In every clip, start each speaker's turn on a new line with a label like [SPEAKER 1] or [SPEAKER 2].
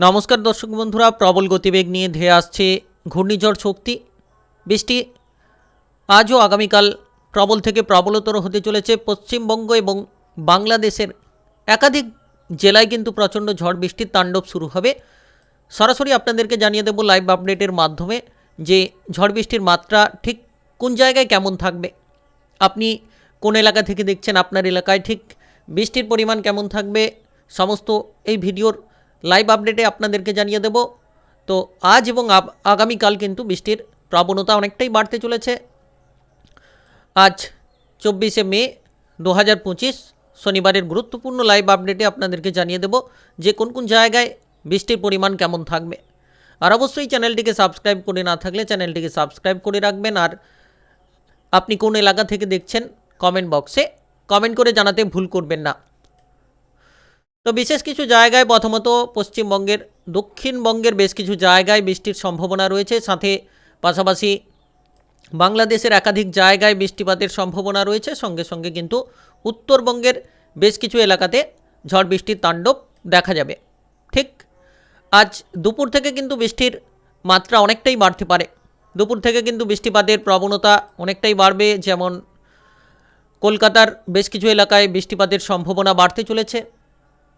[SPEAKER 1] নমস্কার দর্শক বন্ধুরা, প্রবল গতিবেগ নিয়ে ধেয়ে আসছে ঘূর্ণিঝড় শক্তি। বৃষ্টি আজও আগামীকাল প্রবল থেকে প্রবলতর হতে চলেছে পশ্চিমবঙ্গ এবং বাংলাদেশের একাধিক জেলায় কিন্তু প্রচণ্ড ঝড় বৃষ্টির তাণ্ডব শুরু হবে। সরাসরি আপনাদেরকে জানিয়ে দেব লাইভ আপডেটের মাধ্যমে যে ঝড় বৃষ্টির মাত্রা ঠিক কোন জায়গায় কেমন থাকবে। আপনি কোন এলাকা থেকে দেখছেন আপনার এলাকায় ঠিক বৃষ্টির পরিমাণ কেমন থাকবে, সমস্ত এই ভিডিওর লাইভ আপডেটে আপনাদেরকে জানিয়ে দেব। তো আজ এবং আগামীকাল কিন্তু বৃষ্টির প্রবণতা অনেকটাই বাড়তে চলেছে। আজ চব্বিশে মে দু হাজার পঁচিশ, শনিবারের গুরুত্বপূর্ণ লাইভ আপডেটে আপনাদেরকে জানিয়ে দেব যে কোন কোন জায়গায় বৃষ্টির পরিমাণ কেমন থাকবে। আর অবশ্যই চ্যানেলটিকে সাবস্ক্রাইব করে না থাকলে চ্যানেলটিকে সাবস্ক্রাইব করে রাখবেন। আর আপনি কোন এলাকা থেকে দেখছেন কমেন্ট বক্সে কমেন্ট করে জানাতে ভুল করবেন না। তো বিশেষ কিছু জায়গায় প্রথমত পশ্চিমবঙ্গের, দক্ষিণবঙ্গের বেশ কিছু জায়গায় বৃষ্টির সম্ভাবনা রয়েছে। সাথে পাশাপাশি বাংলাদেশের একাধিক জায়গায় বৃষ্টিপাতের সম্ভাবনা রয়েছে। সঙ্গে সঙ্গে কিন্তু উত্তরবঙ্গের বেশ কিছু এলাকাতে ঝড় বৃষ্টির তাণ্ডব দেখা যাবে। ঠিক আজ দুপুর থেকে কিন্তু বৃষ্টির মাত্রা অনেকটাই বাড়তে পারে। দুপুর থেকে কিন্তু বৃষ্টিপাতের প্রবণতা অনেকটাই বাড়বে। যেমন কলকাতার বেশ কিছু এলাকায় বৃষ্টিপাতের সম্ভাবনা বাড়তে চলেছে।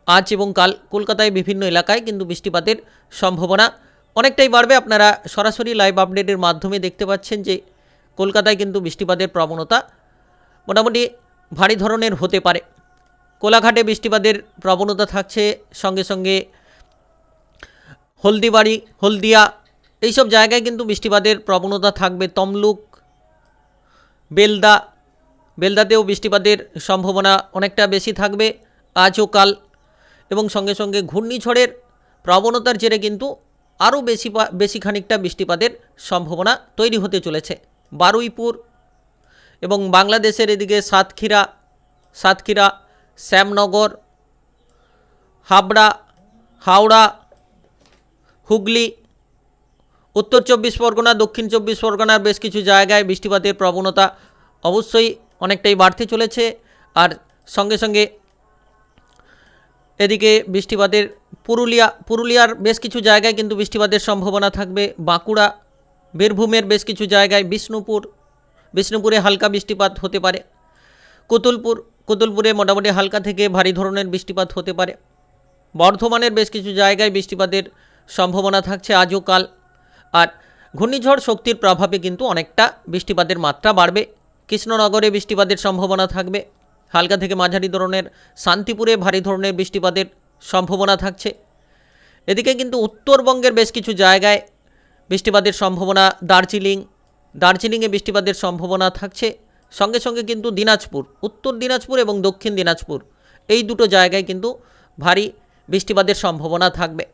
[SPEAKER 1] আজ এবং কাল কলকাতায় বিভিন্ন এলাকায় কিন্তু বৃষ্টিপাতের সম্ভাবনা অনেকটাই বাড়বে। আপনারা সরাসরি লাইভ আপডেটের মাধ্যমে দেখতে পাচ্ছেন যে কলকাতায় কিন্তু বৃষ্টিপাতের প্রবণতা মোটামুটি ভারী ধরনের হতে পারে। কোলাঘাটে বৃষ্টিপাতের প্রবণতা থাকছে, সঙ্গে সঙ্গে হলদিবাড়ি, হলদিয়া এইসব জায়গায় কিন্তু বৃষ্টিপাতের প্রবণতা থাকবে। তমলুক, বেলদা, বেলদাতেও বৃষ্টিপাতের সম্ভাবনা অনেকটা বেশি থাকবে। আজ ও কাল এবং সঙ্গে সঙ্গে ঘূর্ণিঝড়ের প্রবণতার জেরে কিন্তু আরও বেশি বেশি খানিকটা বৃষ্টিপাতের সম্ভাবনা তৈরি হতে চলেছে। বারুইপুর এবং বাংলাদেশের এদিকে সাতক্ষীরা সাতক্ষীরা, শ্যামনগর, হাবড়া, হাওড়া, হুগলি, উত্তর চব্বিশ পরগনা, দক্ষিণ চব্বিশ পরগনার বেশ কিছু জায়গায় বৃষ্টিপাতের প্রবণতা অবশ্যই অনেকটাই বাড়তে চলেছে। আর সঙ্গে সঙ্গে এদিকে বৃষ্টিপাতের পুরুলিয়া, পুরুলিয়ার বেশ কিছু জায়গায় কিন্তু বৃষ্টিপাতের সম্ভাবনা থাকবে। বাঁকুড়া, বীরভূমের বেশ কিছু জায়গায় বিষ্ণুপুর, বিষ্ণুপুরে হালকা বৃষ্টিপাত হতে পারে। কুতুলপুর, কুতুলপুরে মোটামুটি হালকা থেকে ভারী ধরনের বৃষ্টিপাত হতে পারে। বর্ধমানের বেশ কিছু জায়গায় বৃষ্টিপাতের সম্ভাবনা থাকছে আজও কাল। আর ঘূর্ণিঝড় শক্তির প্রভাবে কিন্তু অনেকটা বৃষ্টিপাতের মাত্রা বাড়বে। কৃষ্ণনগরে বৃষ্টিপাতের সম্ভাবনা থাকবে। হালকা থেকে মাঝারি ধরনের, শান্তিপুরে ভারী ধরনের বৃষ্টিপাতের সম্ভাবনা থাকছে। এদিকে কিন্তু উত্তরবঙ্গের বেশ কিছু জায়গায় বৃষ্টিপাতের সম্ভাবনা, দার্জিলিং, দার্জিলিংয়ে বৃষ্টিপাতের সম্ভাবনা থাকছে। সঙ্গে সঙ্গে কিন্তু দিনাজপুর, উত্তর দিনাজপুর এবং দক্ষিণ দিনাজপুর, এই দুটো জায়গায় কিন্তু ভারী বৃষ্টিপাতের সম্ভাবনা থাকবে।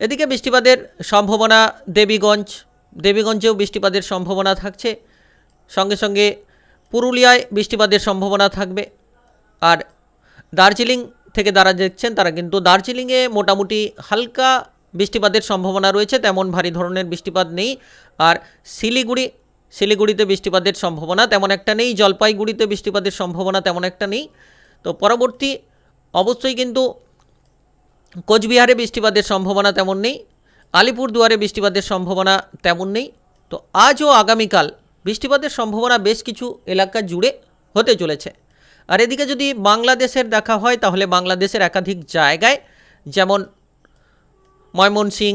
[SPEAKER 1] এদিকে বৃষ্টিপাতের সম্ভাবনা, দেবীগঞ্জ, দেবীগঞ্জেও বৃষ্টিপাতের সম্ভাবনা থাকছে। সঙ্গে সঙ্গে পুরুলিয়ায় বৃষ্টিপাতের সম্ভাবনা থাকবে। আর দার্জিলিং থেকে যারা দেখছেন, তারা কিন্তু দার্জিলিংয়ে মোটামুটি হালকা বৃষ্টিপাতের সম্ভাবনা রয়েছে, তেমন ভারী ধরনের বৃষ্টিপাত নেই। আর শিলিগুড়ি, শিলিগুড়িতে বৃষ্টিপাতের সম্ভাবনা তেমন একটা নেই, জলপাইগুড়িতে বৃষ্টিপাতের সম্ভাবনা তেমন একটা নেই। তো পরবর্তী, অবশ্যই কিন্তু কোচবিহারে বৃষ্টিপাতের সম্ভাবনা তেমন নেই, আলিপুরদুয়ারে বৃষ্টিপাতের সম্ভাবনা তেমন নেই। তো আজ ও আগামীকাল বৃষ্টিপাতের সম্ভাবনা বেশ কিছু এলাকা জুড়ে হতে চলেছে। আর এদিকে যদি বাংলাদেশের দেখা হয়, তাহলে বাংলাদেশের একাধিক জায়গায়, যেমন ময়মনসিং,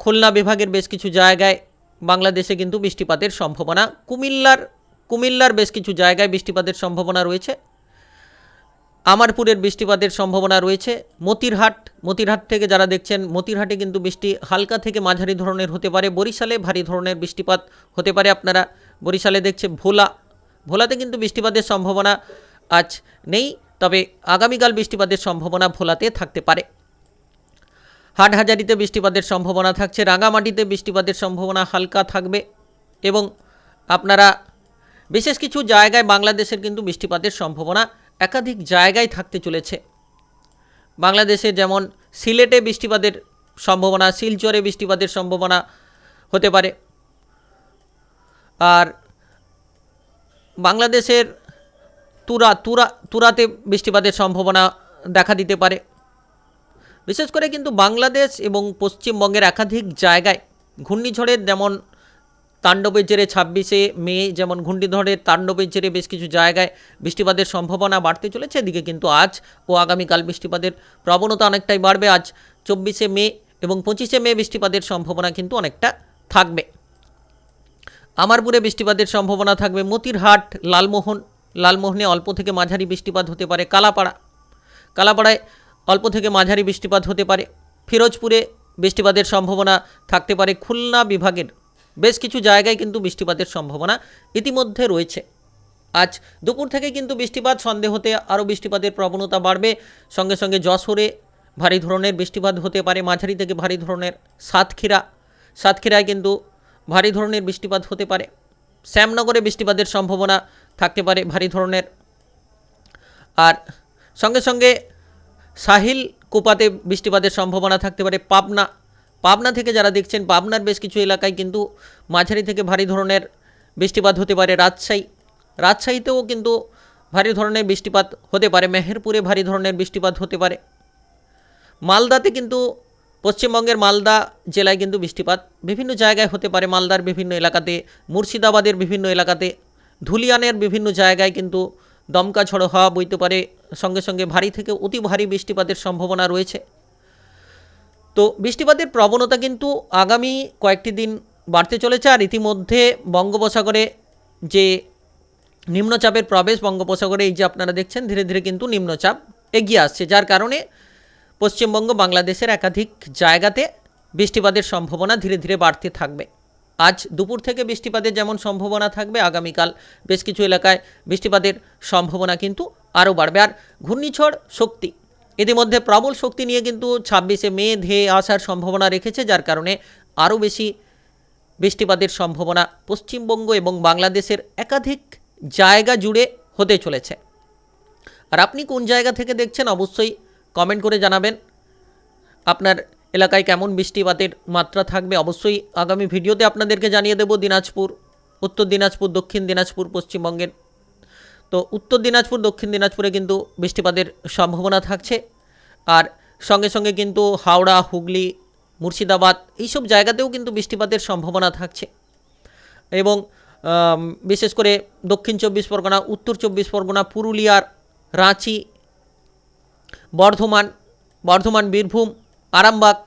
[SPEAKER 1] খুলনা বিভাগের বেশ কিছু জায়গায় বাংলাদেশে কিন্তু বৃষ্টিপাতের সম্ভাবনা। কুমিল্লার কুমিল্লার বেশ কিছু জায়গায় বৃষ্টিপাতের সম্ভাবনা রয়েছে। আমারপুরের বৃষ্টিপাতের সম্ভাবনা রয়েছে। মতিরহাট মতিরহাট থেকে যারা দেখছেন, মতিরহাটে কিন্তু বৃষ্টি হালকা থেকে মাঝারি ধরনের হতে পারে। বরিশালে ভারী ধরনের বৃষ্টিপাত হতে পারে। আপনারা বরিশালে দেখছে ভোলা। ভোলাতে কিন্তু বৃষ্টিপাতের সম্ভাবনা আজ নেই, তবে আগামীকাল বৃষ্টিপাতের সম্ভাবনা ভোলাতে থাকতে পারে। হাটহাজারিতে বৃষ্টিপাতের সম্ভাবনা থাকছে, রাঙামাটিতে বৃষ্টিপাতের সম্ভাবনা হালকা থাকবে এবং আপনারা বিশেষ কিছু জায়গায় বাংলাদেশের কিন্তু বৃষ্টিপাতের সম্ভাবনা একাধিক জায়গায় থাকতে চলেছে। বাংলাদেশে যেমন সিলেটে বৃষ্টিপাতের সম্ভাবনা, শিলচরে বৃষ্টিপাতের সম্ভাবনা হতে পারে। আর বাংলাদেশের তুরা তুরা, তুরাতে বৃষ্টিপাতের সম্ভাবনা দেখা দিতে পারে। বিশেষ করে কিন্তু বাংলাদেশ এবং পশ্চিমবঙ্গের একাধিক জায়গায় ঘূর্ণিঝড়ের যেমন তাণ্ডবের জেরে ছাব্বিশে মে, যেমন ঘূর্ণিঝড়ের তাণ্ডবের জেরে বেশ কিছু জায়গায় বৃষ্টিপাতের সম্ভাবনা বাড়তে চলেছে, এদিকে কিন্তু আজ ও আগামীকাল বৃষ্টিপাতের প্রবণতা অনেকটাই বাড়বে। আজ চব্বিশে মে এবং পঁচিশে মে বৃষ্টিপাতের সম্ভাবনা কিন্তু অনেকটা থাকবে। আমারপুরে বৃষ্টিপাতের সম্ভাবনা থাকবে। মতিরহাট, লালমোহন, লালমোহনে অল্প থেকে মাঝারি বৃষ্টিপাত হতে পারে। কালাপাড়া, কালাপাড়ায় অল্প থেকে মাঝারি বৃষ্টিপাত হতে পারে। ফিরোজপুরে বৃষ্টিপাতের সম্ভাবনা থাকতে পারে। খুলনা বিভাগের বেশ কিছু জায়গায় কিন্তু বৃষ্টিপাতের সম্ভাবনা ইতিমধ্যে রয়েছে। আজ দুপুর থেকে কিন্তু বৃষ্টিপাত সন্দেহ হতে আরও বৃষ্টিপাতের প্রবণতা বাড়বে। সঙ্গে সঙ্গে যশোরে ভারী ধরনের বৃষ্টিপাত হতে পারে। মাঝারি থেকে ভারী ধরনের সাতক্ষীরা, সাতক্ষীরায় কিন্তু ভারী ধরনের বৃষ্টিপাত হতে পারে। শ্যামনগরে বৃষ্টিপাতের সম্ভাবনা থাকতে পারে ভারী ধরনের। আর সঙ্গে সঙ্গে সাহিল কোপাতে বৃষ্টিপাতের সম্ভাবনা থাকতে পারে পাবনা। পাবনা থেকে যারা দেখছেন, পাবনার বেশ কিছু এলাকায় কিন্তু মাঝারি থেকে ভারী ধরনের বৃষ্টিপাত হতে পারে রাজশাহী। রাজশাহীতেও কিন্তু ভারী ধরনের বৃষ্টিপাত হতে পারে। মেহেরপুরে ভারী ধরনের বৃষ্টিপাত হতে পারে। মালদাতে কিন্তু পশ্চিমবঙ্গের মালদা জেলায় কিন্তু বৃষ্টিপাত বিভিন্ন জায়গায় হতে পারে। মালদার বিভিন্ন এলাকাতে, মুর্শিদাবাদের বিভিন্ন এলাকাতে, ধুলিয়ানের বিভিন্ন জায়গায় কিন্তু দমকা ঝড়ো হাওয়া বইতে পারে। সঙ্গে সঙ্গে ভারী থেকে অতি ভারী বৃষ্টিপাতের সম্ভাবনা রয়েছে। তো বৃষ্টিপাতের প্রবণতা কিন্তু আগামী কয়েকটি দিন বাড়তে চলেছে আর ইতিমধ্যে বঙ্গোপসাগরে যে নিম্নচাপের প্রবেশ বঙ্গোপসাগরে, এই যে আপনারা দেখছেন, ধীরে ধীরে কিন্তু নিম্নচাপ এগিয়ে আসছে। যার কারণে পশ্চিমবঙ্গ বাংলাদেশের একাধিক জায়গাতে বৃষ্টিপাতের সম্ভাবনা ধীরে ধীরে বাড়তে থাকবে। আজ দুপুর থেকে বৃষ্টিপাতের যেমন সম্ভাবনা থাকবে, আগামীকাল বেশ কিছু এলাকায় বৃষ্টিপাতের সম্ভাবনা কিন্তু আরও বাড়বে। আর ঘূর্ণিঝড় শক্তি, ইতিমধ্যে প্রবল শক্তি নিয়ে কিন্তু ছাব্বিশে মে ধেয়ে আসার সম্ভাবনা রেখেছে, যার কারণে আরও বেশি বৃষ্টিপাতের সম্ভাবনা পশ্চিমবঙ্গ এবং বাংলাদেশের একাধিক জায়গা জুড়ে হতে চলেছে। আর আপনি কোন জায়গা থেকে দেখছেন, অবশ্যই কমেন্ট করে জানাবেন। আপনার এলাকায় কেমন বৃষ্টিপাতের মাত্রা থাকবে? অবশ্যই আগামী ভিডিওতে আপনাদেরকে জানিয়ে দেব দিনাজপুর, উত্তর দিনাজপুর, দক্ষিণ দিনাজপুর, পশ্চিমবঙ্গের। তো উত্তর দিনাজপুর, দক্ষিণ দিনাজপুরে কিন্তু বৃষ্টিপাতের সম্ভাবনা থাকছে। আর সঙ্গে সঙ্গে কিন্তু হাওড়া, হুগলি, মুর্শিদাবাদ এইসব জায়গাতেও কিন্তু বৃষ্টিপাতের সম্ভাবনা থাকছে। এবং বিশেষ করে দক্ষিণ চব্বিশ পরগনা, উত্তর চব্বিশ পরগনা, পুরুলিয়ার, রাঁচি বর্ধমান বর্ধমান, বীরভূম, আরামবাগ,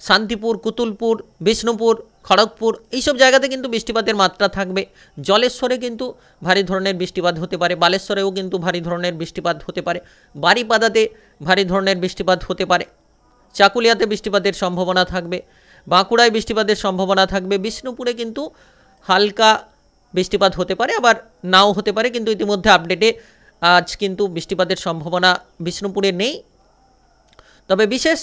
[SPEAKER 1] শান্তিপুর, কুতুলপুর, বিষ্ণুপুর, খড়গপুর, এইসব জায়গাতে কিন্তু বৃষ্টিপাতের মাত্রা থাকবে। জলেশ্বরে কিন্তু ভারী ধরনের বৃষ্টিপাত হতে পারে, বালেশ্বরেও কিন্তু ভারী ধরনের বৃষ্টিপাত হতে পারে বাড়িপাদাতে ভারী ধরনের বৃষ্টিপাত হতে পারে, চাকুলিয়াতে বৃষ্টিপাতের সম্ভাবনা থাকবে, বাঁকুড়ায় বৃষ্টিপাতের সম্ভাবনা থাকবে, বিষ্ণুপুরে কিন্তু হালকা বৃষ্টিপাত হতে পারে, আবার নাও হতে পারে, কিন্তু ইতিমধ্যে আপডেটে আজ কিন্তু বৃষ্টিপাতের সম্ভাবনা বিষ্ণুপুরে নেই। তবে বিশেষ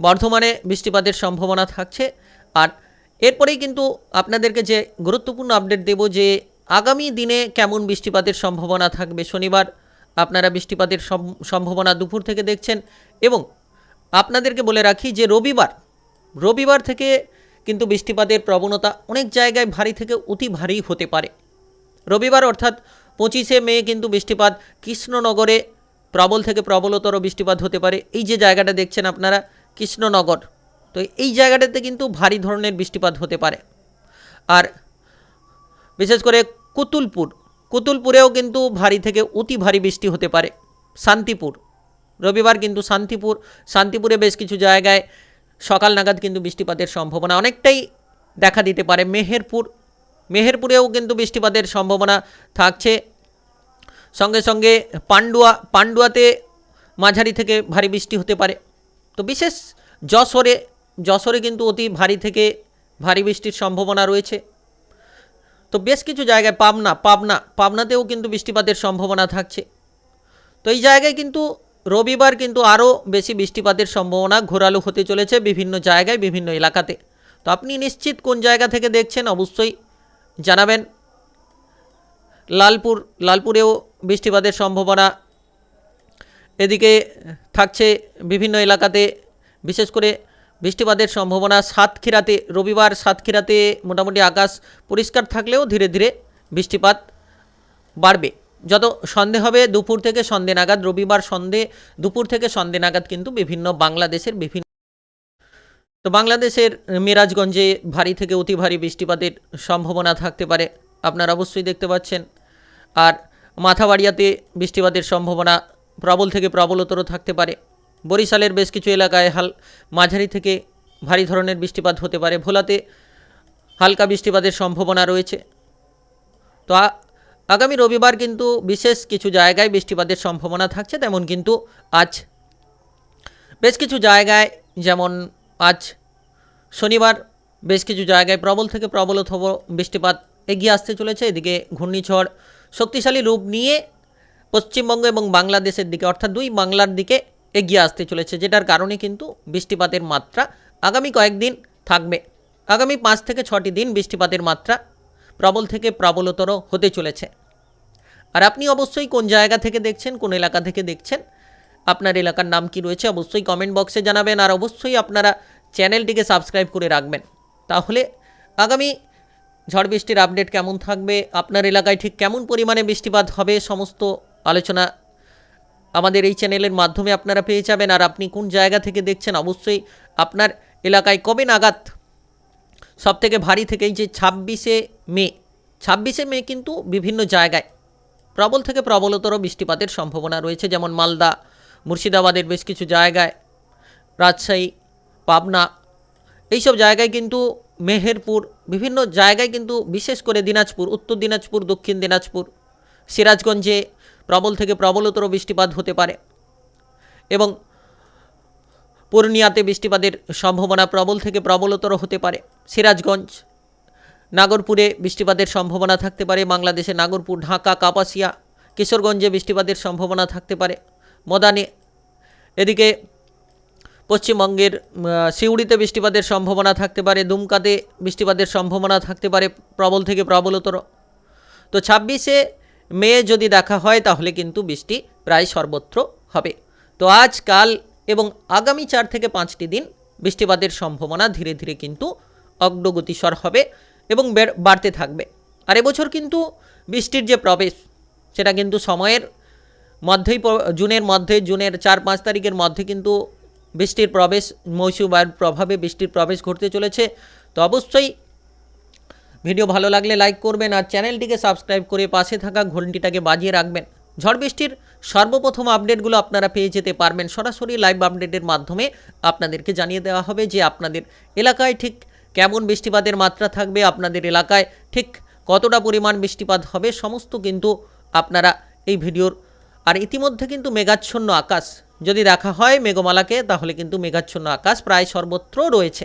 [SPEAKER 1] বর্ধমানে বৃষ্টিপাতের সম্ভাবনা থাকছে। আর এরপরেই কিন্তু আপনাদেরকে যে গুরুত্বপূর্ণ আপডেট দেব যে আগামী দিনে কেমন বৃষ্টিপাতের সম্ভাবনা থাকবে। শনিবার আপনারা বৃষ্টিপাতের সম- সম্ভাবনা দুপুর থেকে দেখছেন এবং আপনাদেরকে বলে রাখি যে রবিবার রবিবার থেকে কিন্তু বৃষ্টিপাতের প্রবণতা অনেক জায়গায় ভারী থেকে অতি ভারী হতে পারে। রবিবার অর্থাৎ পঁচিশে মে কিন্তু বৃষ্টিপাত কৃষ্ণনগরে প্রবল থেকে প্রবলতর বৃষ্টিপাত হতে পারে। এই যে জায়গাটা দেখছেন আপনারা, কৃষ্ণনগর। তো এই জায়গাটাতে কিন্তু ভারী ধরনের বৃষ্টিপাত হতে পারে। আর বিশেষ করে কুতুলপুর, কুতুলপুরেও কিন্তু ভারী থেকে অতি ভারী বৃষ্টি হতে পারে। শান্তিপুর, রবিবার কিন্তু শান্তিপুর, শান্তিপুরে বেশ কিছু জায়গায় সকাল নাগাদ কিন্তু বৃষ্টিপাতের সম্ভাবনা অনেকটাই দেখা দিতে পারে। মেহেরপুর, মেহেরপুরেও কিন্তু বৃষ্টিপাতের সম্ভাবনা থাকছে। সঙ্গে সঙ্গে পান্ডুয়া, পান্ডুয়াতে মাঝারি থেকে ভারী বৃষ্টি হতে পারে। তো বিশেষ যশোরে যশোরে কিন্তু অতি ভারী থেকে ভারী বৃষ্টির সম্ভাবনা রয়েছে। তো বেশ কিছু জায়গায় পাবনা পাবনা, পাবনাতেও কিন্তু বৃষ্টিপাতের সম্ভাবনা থাকছে। তো এই জায়গায় কিন্তু রবিবার কিন্তু আরও বেশি বৃষ্টিপাতের সম্ভাবনা ঘোরালো হতে চলেছে বিভিন্ন জায়গায়, বিভিন্ন এলাকাতে। তো আপনি নিশ্চিত কোন জায়গা থেকে দেখছেন অবশ্যই জানাবেন। লালপুর, লালপুরেও বৃষ্টিপাতের সম্ভাবনা এদিকে থাকছে বিভিন্ন এলাকাতে, বিশেষ করে বৃষ্টিপাতের সম্ভাবনা সাতক্ষীরাতে, রবিবার সাতক্ষীরাতে মোটামুটি আকাশ পরিষ্কার থাকলেও ধীরে ধীরে বৃষ্টিপাত বাড়বে। যত সন্ধে হবে, দুপুর থেকে সন্ধে নাগাদ, রবিবার সন্ধে, দুপুর থেকে সন্ধে নাগাদ কিন্তু বিভিন্ন বাংলাদেশের বিভিন্ন তো বাংলাদেশের মিরাজগঞ্জে ভারী থেকে অতি ভারী বৃষ্টিপাতের সম্ভাবনা থাকতে পারে। আপনারা অবশ্যই দেখতে পাচ্ছেন। আর মাথাবাড়িয়াতে বৃষ্টিপাতের সম্ভাবনা প্রবল থেকে প্রবলতর থাকতে পারে। বরিশালের বেশ কিছু এলাকায় হাল, মাঝারি থেকে ভারী ধরনের বৃষ্টিপাত হতে পারে। ভোলাতে হালকা বৃষ্টিপাতের সম্ভাবনা রয়েছে। তো আগামী রবিবার কিন্তু বিশেষ কিছু জায়গায় বৃষ্টিপাতের সম্ভাবনা থাকছে, তেমন কিন্তু আজ। বেশ কিছু জায়গায়, যেমন আজ শনিবার, বেশ কিছু জায়গায় প্রবল থেকে প্রবলতম বৃষ্টিপাত এগিয়ে আসতে চলেছে। এদিকে ঘূর্ণিঝড় শক্তিশালী রূপ নিয়ে পশ্চিমবঙ্গ এবং বাংলাদেশের দিকে, অর্থাৎ দুই বাংলার দিকে এগিয়ে আসতে চলেছে, যেটার কারণে কিন্তু বৃষ্টিপাতের মাত্রা আগামী কয়েকদিন থাকবে। আগামী পাঁচ থেকে ছটি দিন বৃষ্টিপাতের মাত্রা প্রবল থেকে প্রবলতর হতে চলেছে। আর আপনি অবশ্যই কোন জায়গা থেকে দেখছেন, কোন এলাকা থেকে দেখছেন, আপনার এলাকার নাম কি রয়েছে অবশ্যই কমেন্ট বক্সে জানাবেন, আর অবশ্যই আপনারা চ্যানেলটিকে সাবস্ক্রাইব করে রাখবেন। তাহলে আগামী ঝড় বৃষ্টির আপডেট কেমন থাকবে? আপনার এলাকায় ঠিক কেমন পরিমাণে বৃষ্টিপাত হবে? সমস্ত আলোচনা আমাদের এই চ্যানেলের মাধ্যমে আপনারা পেয়ে যাবেন। আর আপনি কোন জায়গা থেকে দেখছেন, অবশ্যই আপনার এলাকায় কবে নাগাদ? সব থেকে ভারী থেকে এই যে ছাব্বিশে মে ছাব্বিশে মে কিন্তু বিভিন্ন জায়গায় প্রবল থেকে প্রবলতর বৃষ্টিপাতের সম্ভাবনা রয়েছে। যেমন মালদা, মুর্শিদাবাদের বেশ কিছু জায়গায়, রাজশাহী, পাবনা, এইসব জায়গায় কিন্তু মেহেরপুর, বিভিন্ন জায়গায় কিন্তু বিশেষ করে দিনাজপুর, উত্তর দিনাজপুর, দক্ষিণ দিনাজপুর, সিরাজগঞ্জে প্রবল থেকে প্রবলতর বৃষ্টিপাত হতে পারে এবং পূর্ণিয়াতে বৃষ্টিপাতের সম্ভাবনা প্রবল থেকে প্রবলতর হতে পারে। সিরাজগঞ্জ, নাগরপুরে বৃষ্টিপাতের সম্ভাবনা থাকতে পারে। বাংলাদেশে নাগরপুর, ঢাকা, কাপাসিয়া, কিশোরগঞ্জে বৃষ্টিপাতের সম্ভাবনা থাকতে পারে। মদানে, এদিকে পশ্চিমবঙ্গের সিউড়িতে বৃষ্টিপাতের সম্ভাবনা থাকতে পারে, দুমকাতে বৃষ্টিপাতের সম্ভাবনা থাকতে পারে, প্রবল থেকে প্রবলতর। তো ছাব্বিশে মে যদি দেখা হয়, তাহলে কিন্তু বৃষ্টি প্রায় সর্বত্র হবে। তো আজ, কাল এবং আগামী চার থেকে পাঁচটি দিন বৃষ্টিপাতের সম্ভাবনা ধীরে ধীরে কিন্তু অগ্রগতিসর হবে এবং বেড়- বাড়তে থাকবে। আর এবছর কিন্তু বৃষ্টির যে প্রবেশ, সেটা কিন্তু সময়ের মধ্যেই জুনের মধ্যে, জুনের চার পাঁচ তারিখের মধ্যে কিন্তু বৃষ্টির প্রবেশ, মৌসুমী বায়ুর প্রভাবে বৃষ্টির প্রবেশ ঘটতে চলেছে। তো অবশ্যই ভিডিও ভালো লাগলে লাইক করবেন আর চ্যানেলটিকে সাবস্ক্রাইব করে পাশে থাকা ঘন্টিটাকে বাজিয়ে রাখবেন। ঝড় বৃষ্টির সর্বপ্রথম আপডেটগুলো আপনারা পেয়ে যেতে পারবেন সরাসরি লাইভ আপডেটের মাধ্যমে। আপনাদেরকে জানিয়ে দেওয়া হবে যে আপনাদের এলাকায় ঠিক কেমন বৃষ্টিপাতের মাত্রা থাকবে, আপনাদের এলাকায় ঠিক কতটা পরিমাণ বৃষ্টিপাত হবে, সমস্ত কিন্তু আপনারা এই ভিডিওর। আর ইতিমধ্যে কিন্তু মেঘাচ্ছন্ন আকাশ। যদি দেখা হয় মেঘমালাকে, তাহলে কিন্তু মেঘাচ্ছন্ন আকাশ প্রায় সর্বত্র রয়েছে।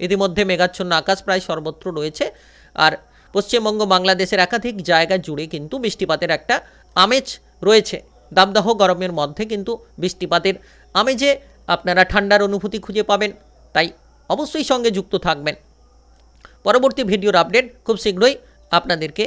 [SPEAKER 1] ইতিমধ্যে মেঘাচ্ছন্ন আকাশ প্রায় সর্বত্র রয়েছে। আর পশ্চিমবঙ্গ, বাংলাদেশের একাধিক জায়গা জুড়ে কিন্তু বৃষ্টিপাতের একটা আমেজ রয়েছে। দাবদাহ গরমের মধ্যে কিন্তু বৃষ্টিপাতের আমেজে আপনারা ঠান্ডার অনুভূতি খুঁজে পাবেন। তাই অবশ্যই সঙ্গে যুক্ত থাকবেন। পরবর্তী ভিডিওর আপডেট খুব শীঘ্রই আপনাদেরকে